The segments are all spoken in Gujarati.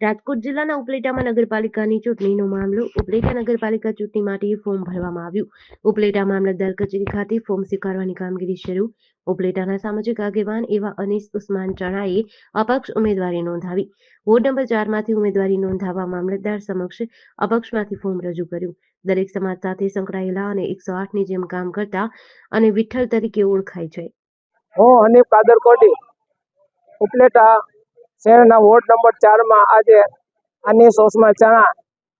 રાજકોટ જિલ્લાના ઉપલેટામાં નગરપાલિકાની ચૂંટણીનો મામલો. ઉપલેટા નગરપાલિકા ચૂંટણી માટે ફોર્મ ભરવામાં આવ્યું. ઉપલેટા મામલતદાર કચેરી ખાતે ફોર્મ સ્વીકારવાની કામગીરી શરૂ. ઉપલેટાના સામાજિક આગેવાન એવા અનીસ ઉસ્માન ચણાએ અપક્ષ ઉમેદવારી નોંધાવી. વોર્ડ નંબર ચારમાંથી ઉમેદવારી નોંધાવવા મામલતદાર સમક્ષ અપક્ષમાંથી ફોર્મ રજૂ કર્યું. દરેક સમાજ સાથે સંકળાયેલા અને એકસો આઠની જેમ કામ કરતા અને વિઠ્ઠલ તરીકે ઓળખાય છે. હું હનીફ કાદર કોટી ઉપલેટા શહેરના વોર્ડ નંબર ચારમાં આજે આની સોસમાં ચણા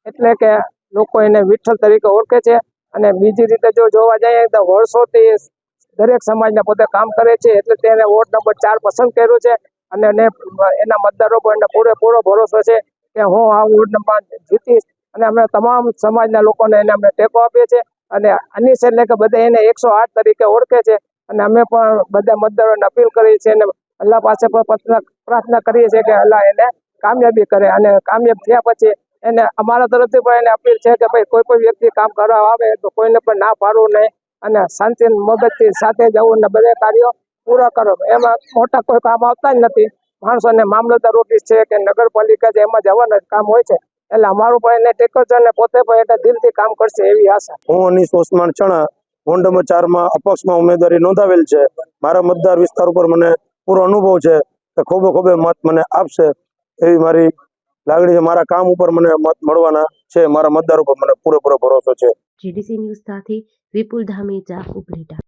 એટલે કે લોકો એને વિઠ્ઠલ તરીકે ઓળખે છે. અને બીજી રીતે જો જોવા જઈએ તો વર્ષોથી દરેક સમાજના પોતે કામ કરે છે એટલે તેને વોર્ડ નંબર ચાર પસંદ કર્યો છે. અને એને મતદારો પર એને પૂરેપૂરો ભરોસો છે કે હું આ વોર્ડ નંબર જીતીશ. અને અમે તમામ સમાજના લોકોને એને અમે ટેકો આપીએ છીએ. અને અનિશ એટલે કે બધા એને એકસો તરીકે ઓળખે છે. અને અમે પણ બધા મતદારોને અપીલ કરીએ છીએ અને અલ્લાહ પાસે પણ પ્રાર્થના કરીએ છીએ કે અલ્લાહ એને કામયાબી કરે અને કામયાબ થયા પછી એને અમારા તરફથી પણ એને અપીલ છે કે ભાઈ કોઈ પણ વ્યક્તિ કામ કરવા આવે તો કોઈને પણ ના પાડવું નહીં અને શાંતિ મગજથી સાથે જવું ને બધા કાર્યો પૂરા કરો. એમાં મોટા કોઈ કામ આવતા જ નથી. માણસોને મામલતદાર ઓફિસ છે કે નગરપાલિકા છે, એમાં જવાના કામ હોય છે. એટલે અમારું પણ એને ટેકો છે અને પોતે પણ એટલે દિલથી કામ કરશે એવી આશા. હું અનિશ ઓસમાન ચણા વોર્ડ નંબર ચારમાં અપક્ષમાં ઉમેદવારી નોંધાવેલ છે. મારા મતદાર વિસ્તાર ઉપર મને પૂરો અનુભવ છે કે ખૂબ ખૂબ મત મને આપશે એવી મારી લાગણી છે. મારા કામ ઉપર મને મત મળવાના છે. મારા મતદાર ઉપર મને પૂરેપૂરો ભરોસો છે. જીડીસી ન્યૂઝ સાથે વિપુલ ધામેચા, ઉપલેટા.